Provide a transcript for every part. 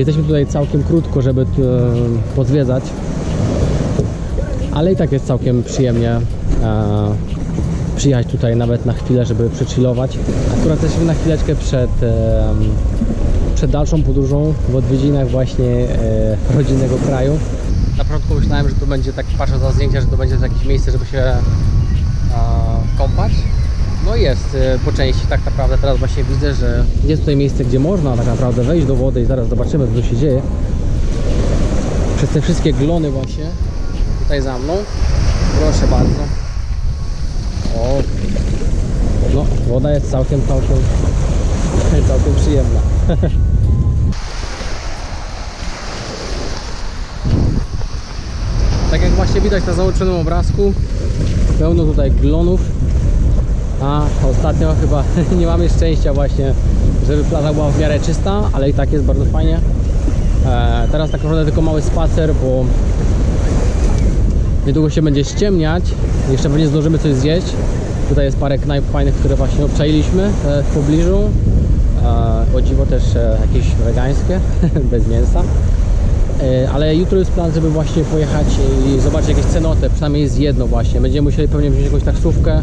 Jesteśmy tutaj całkiem krótko, żeby e, pozwiedzać, ale i tak jest całkiem przyjemnie e, przyjechać tutaj nawet na chwilę, żeby przechillować. Akurat jesteśmy na chwileczkę przed, e, przed dalszą podróżą w odwiedzinach właśnie rodzinnego kraju. Na początku myślałem, że to będzie tak, patrząc na zdjęcia, że to będzie jakieś miejsce, żeby się kąpać. No jest e, po części tak naprawdę teraz właśnie widzę, że jest tutaj miejsce, gdzie można tak naprawdę wejść do wody i zaraz zobaczymy co się dzieje. Przez te wszystkie glony właśnie tutaj za mną. Proszę bardzo. O. No, woda jest całkiem, całkiem, całkiem przyjemna. tak jak właśnie widać na załączonym obrazku, pełno tutaj glonów. A ostatnio chyba nie mamy szczęścia właśnie, żeby plaża była w miarę czysta, ale i tak jest bardzo fajnie. E, teraz tak naprawdę tylko mały spacer, bo niedługo się będzie ściemniać. Jeszcze pewnie zdążymy coś zjeść. Tutaj jest parę knajp fajnych, które właśnie obczailiśmy e, w pobliżu. E, o dziwo też e, jakieś wegańskie, bez mięsa. E, Ale jutro jest plan, żeby właśnie pojechać i zobaczyć jakieś cenoty, przynajmniej jest jedno właśnie. Będziemy musieli pewnie wziąć jakąś taksówkę,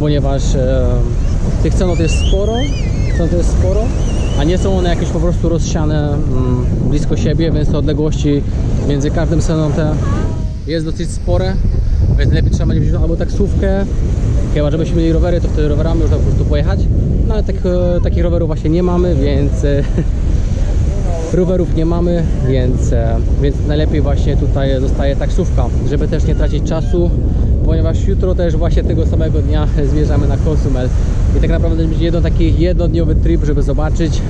ponieważ e, tych cenot jest sporo, cenot jest sporo, a nie są one jakieś po prostu rozsiane mm, blisko siebie, więc te odległości między każdym cenotem jest dosyć spore, więc lepiej trzeba będzie wziąć albo taksówkę, chyba żebyśmy mieli rowery, to wtedy rowerami można po prostu pojechać, no ale tak, e, takich rowerów właśnie nie mamy, więc e, rowerów nie mamy, więc, e, więc najlepiej właśnie tutaj zostaje taksówka, żeby też nie tracić czasu, ponieważ jutro też właśnie tego samego dnia zmierzamy na Cozumel i tak naprawdę będzie jedno taki jednodniowy trip, żeby zobaczyć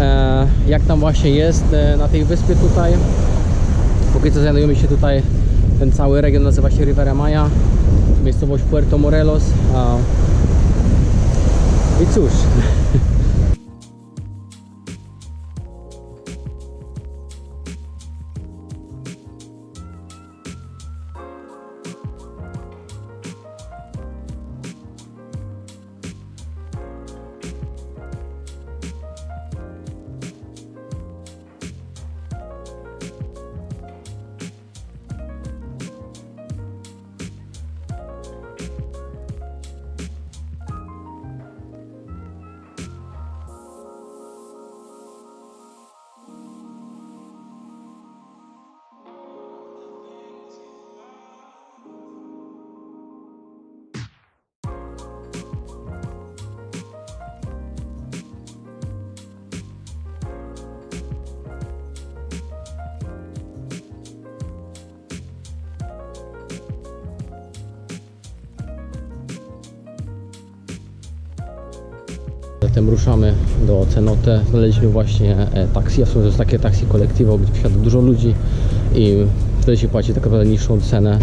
e, jak tam właśnie jest e, na tej wyspie tutaj. Póki co znajdujemy się tutaj, ten cały region nazywa się Rivera Maya, miejscowość Puerto Morelos. I cóż, Ruszamy do Cenote. Znaleźliśmy właśnie e, taksi, a w sumie to jest takie taksi kolektywo, gdzie wsiada dużo ludzi i wtedy się płaci tak naprawdę niższą cenę.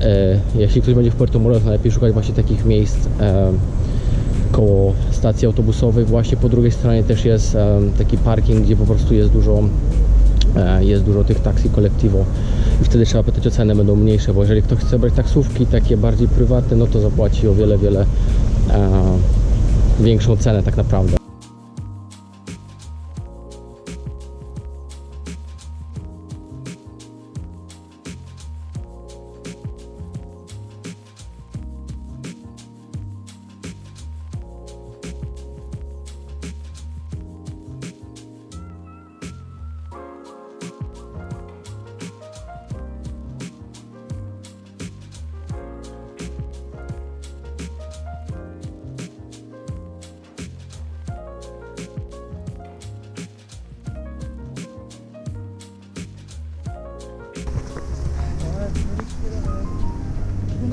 E, Jeśli ktoś będzie w Puerto Morelos, najlepiej szukać właśnie takich miejsc e, koło stacji autobusowej. Właśnie po drugiej stronie też jest taki parking, gdzie po prostu jest dużo jest dużo tych taksi kolektywo i wtedy trzeba pytać o cenę, będą mniejsze, bo jeżeli ktoś chce brać taksówki takie bardziej prywatne, no to zapłaci o wiele, wiele większą cenę tak naprawdę.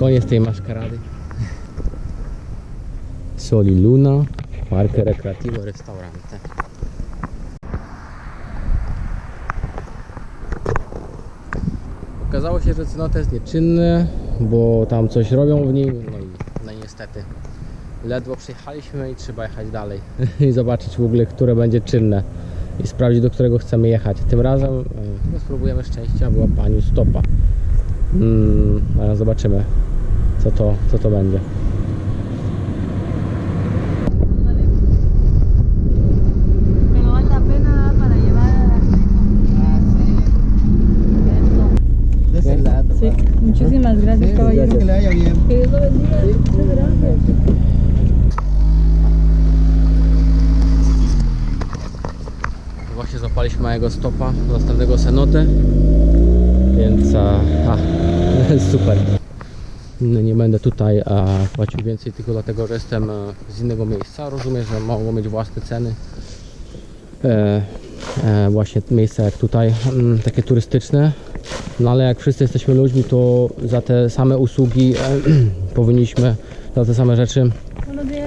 Koniec tej maskarady. Soli Luna, Parque Recreativo Restaurante. Okazało się, że cenote jest nieczynne, bo tam coś robią w nim, no i no niestety ledwo przyjechaliśmy i trzeba jechać dalej i zobaczyć w ogóle, które będzie czynne i sprawdzić, do którego chcemy jechać. Tym razem chyba spróbujemy szczęścia w łapaniu stopa. Mm, a zobaczymy, co to, co to będzie. Pero vale la pena para llevar a De ese lado. Sí, muchísimas gracias, Sí, caballero. Que le vaya bien. Que Dios lo bendiga. Muchas gracias. Właśnie złapaliśmy małego stopa do następnego Senotę, więc a, a, super. Nie będę tutaj płacił więcej tylko dlatego, że jestem e, z innego miejsca. Rozumiem, że mogą mieć własne ceny. E, e, właśnie miejsca jak tutaj, mm, takie turystyczne. No ale jak wszyscy jesteśmy ludźmi, to za te same usługi powinniśmy, za te same rzeczy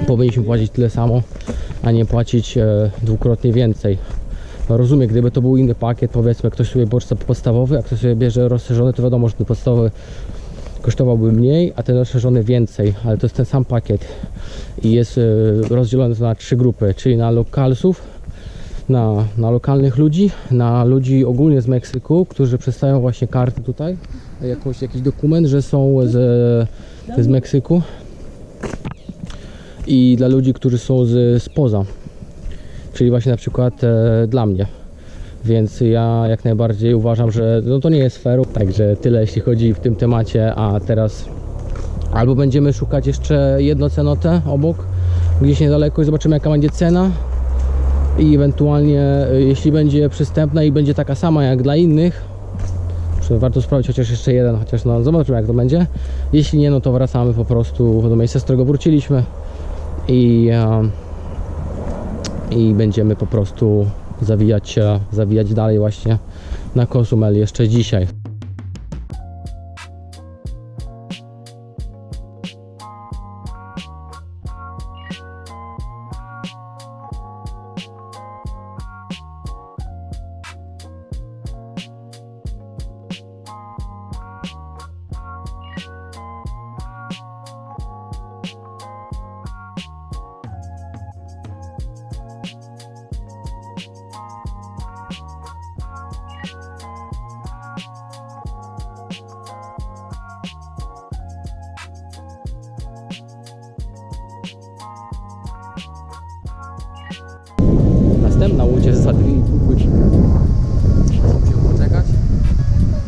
powinniśmy płacić tyle samo, a nie płacić dwukrotnie więcej. No rozumiem, gdyby to był inny pakiet, powiedzmy ktoś sobie bierze podstawowy, a ktoś sobie bierze rozszerzony, to wiadomo, że ten podstawowy kosztowałby mniej, a ten rozszerzony więcej, ale to jest ten sam pakiet. I jest e, rozdzielony na trzy grupy, czyli na lokalsów, na, na lokalnych ludzi, na ludzi ogólnie z Meksyku, którzy przedstawiają właśnie karty tutaj, jakąś, jakiś dokument, że są z, z Meksyku. I dla ludzi, którzy są z, spoza, czyli właśnie na przykład e, dla mnie. Więc ja jak najbardziej uważam, że no to nie jest fair. Także tyle jeśli chodzi w tym temacie, a teraz albo będziemy szukać jeszcze jedno cenotę obok, gdzieś niedaleko i zobaczymy jaka będzie cena i ewentualnie e, jeśli będzie przystępna i będzie taka sama jak dla innych, warto sprawdzić chociaż jeszcze jeden, chociaż no zobaczymy jak to będzie. Jeśli nie, no to wracamy po prostu do miejsca, z którego wróciliśmy i, e, i będziemy po prostu zawijać, e, zawijać dalej właśnie na Konsumel jeszcze dzisiaj. Następna łódź jest za 2,5 godziny. Musimy poczekać.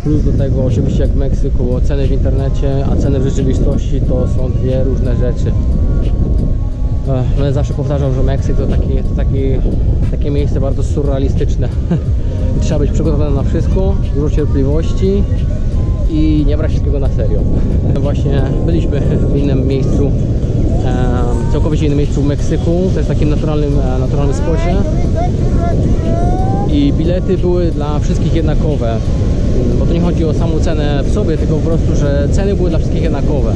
Plus do tego oczywiście jak w Meksyku, ceny w internecie, a ceny w rzeczywistości to są dwie różne rzeczy. No zawsze powtarzam, że Meksyk to, taki, to taki, takie miejsce bardzo surrealistyczne. Trzeba być przygotowanym na wszystko, dużo cierpliwości i nie brać wszystkiego na serio. Właśnie byliśmy w innym miejscu, całkowicie innym miejscu w Meksyku, jest takim naturalnym, e, naturalnym spocie i bilety były dla wszystkich jednakowe. Bo to nie chodzi o samą cenę w sobie, tylko po prostu, że ceny były dla wszystkich jednakowe.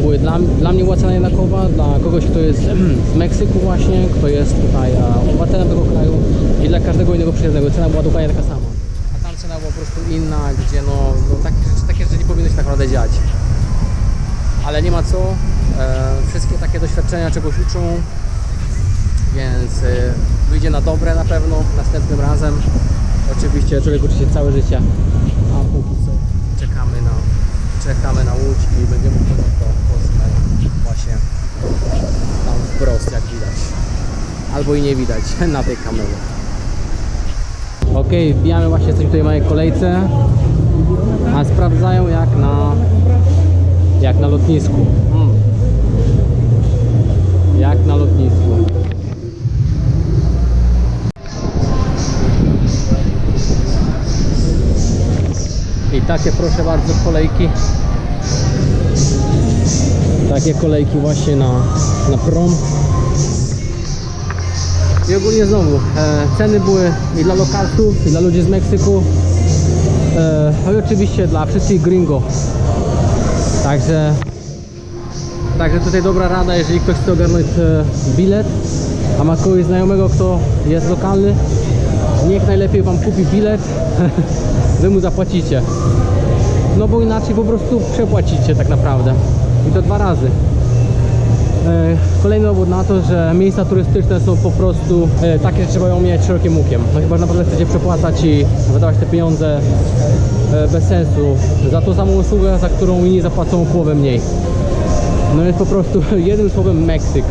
Były dla, dla mnie była cena jednakowa, dla kogoś, kto jest z Meksyku właśnie, kto jest tutaj e, obywatelem tego kraju i dla każdego innego przyjezdnego cena była dokładnie taka sama. A tam cena była po prostu inna, gdzie no, no takie, rzeczy, takie rzeczy nie powinny się tak naprawdę dziać. Ale nie ma co, e, wszystkie takie doświadczenia czegoś uczą, więc y, wyjdzie na dobre na pewno następnym razem. Oczywiście człowiek uczy się całe życie, a póki co czekamy na, czekamy na łódź i będziemy wchodzić do Cozumel właśnie tam wprost jak widać. Albo i nie widać na tej kamerze. Okej, wbijamy właśnie, jesteśmy tutaj mojej kolejce, a sprawdzają jak na jak na lotnisku. Mm. Jak na lotnisku. I takie proszę bardzo kolejki. Takie kolejki właśnie na, na prom. I ogólnie znowu, e, ceny były i dla lokalsów, i dla ludzi z Meksyku. E, no i oczywiście dla wszystkich gringo. Także, także tutaj dobra rada, jeżeli ktoś chce ogarnąć e, bilet, a ma kogoś znajomego, kto jest lokalny, niech najlepiej Wam kupi bilet, Wy mu zapłacicie. No bo inaczej po prostu przepłacicie tak naprawdę. I to dwa razy. E, Kolejny dowód na to, że miejsca turystyczne są po prostu e, takie, że trzeba ją mieć szerokim łukiem. No chyba że naprawdę chcecie przepłacać i wydawać te pieniądze e, bez sensu za tą samą usługę, za którą inni zapłacą połowę mniej. No jest po prostu jednym słowem Meksyk.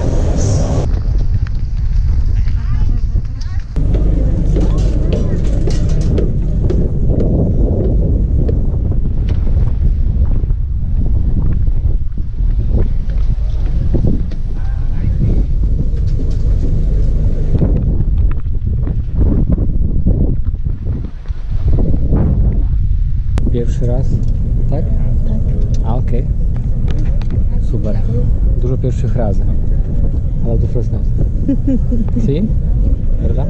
Pierwszy raz, tak? Tak. A okej. Super. Dużo pierwszych razy. First night. Sí? ¿Verdad?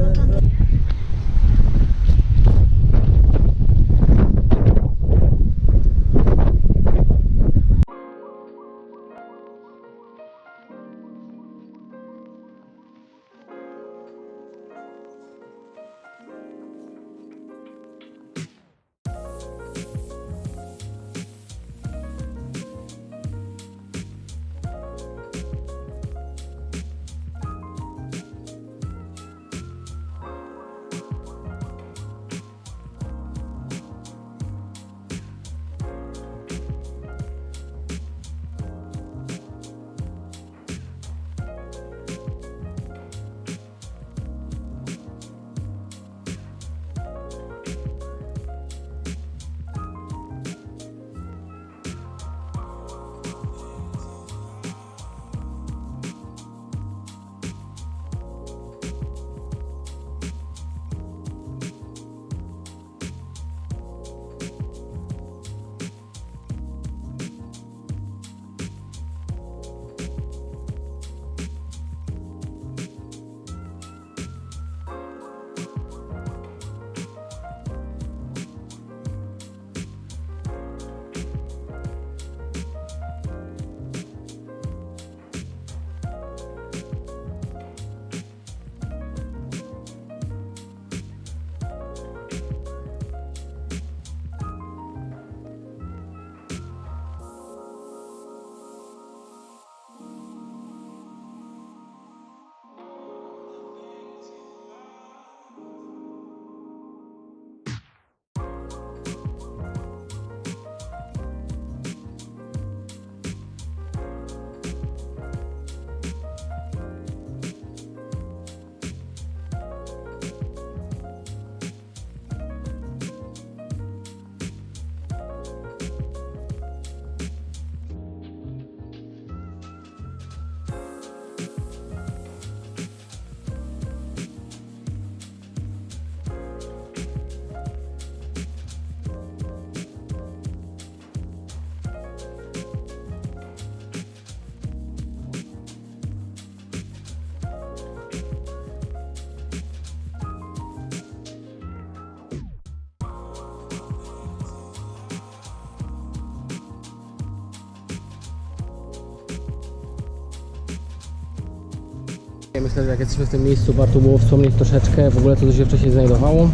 Myślę, że jak jesteśmy w tym miejscu, warto było wspomnieć troszeczkę w ogóle co się wcześniej znajdowało.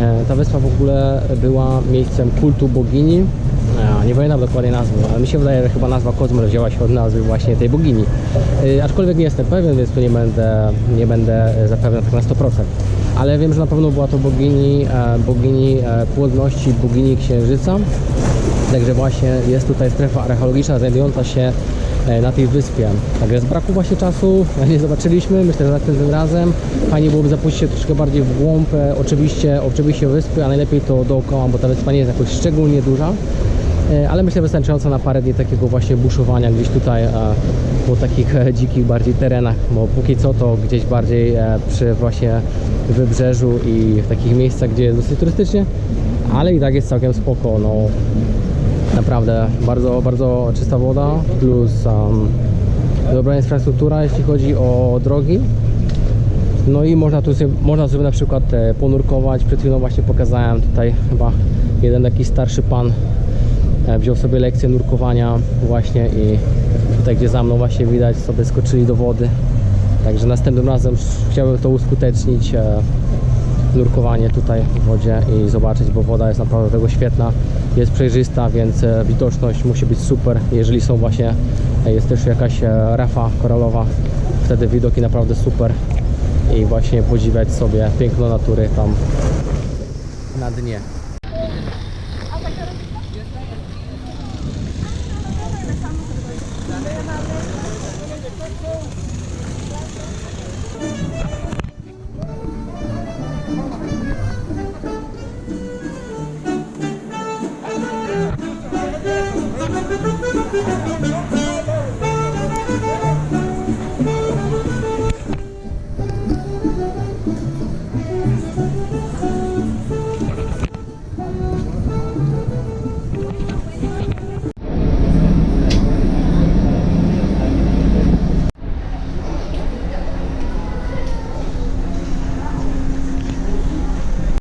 E, Ta wyspa w ogóle była miejscem kultu bogini. E, Nie pamiętam dokładnie nazwy, ale mi się wydaje, że chyba nazwa Kozmel wzięła się od nazwy właśnie tej bogini. E, Aczkolwiek nie jestem pewien, więc tu nie będę, nie będę zapewne tak na 100%. Ale wiem, że na pewno była to bogini, bogini płodności, bogini księżyca. Także właśnie jest tutaj strefa archeologiczna znajdująca się na tej wyspie. Także z braku właśnie czasu nie zobaczyliśmy. Myślę, że następnym razem fajnie byłoby zapuścić się troszkę bardziej w głąb e, oczywiście, oczywiście wyspy, a najlepiej to dookoła, bo ta wyspa nie jest jakoś szczególnie duża. E, Ale myślę wystarczająco na parę dni takiego właśnie buszowania gdzieś tutaj e, po takich e, dzikich bardziej terenach, bo póki co to gdzieś bardziej e, przy właśnie wybrzeżu i w takich miejscach, gdzie jest dosyć turystycznie, ale i tak jest całkiem spoko. No, Naprawdę bardzo, bardzo czysta woda plus um, dobra infrastruktura, jeśli chodzi o drogi. No i można tu sobie, można sobie na przykład e, ponurkować. Przed chwilą właśnie pokazałem tutaj chyba jeden taki starszy pan e, wziął sobie lekcję nurkowania właśnie i tutaj gdzie za mną właśnie widać sobie skoczyli do wody. Także następnym razem chciałbym to uskutecznić. Nurkowanie tutaj w wodzie i zobaczyć, bo woda jest naprawdę tego świetna, jest przejrzysta, więc e, widoczność musi być super. Jeżeli są właśnie, e, jest też jakaś e, rafa koralowa, wtedy widoki naprawdę super i właśnie podziwiać sobie piękno natury tam na dnie.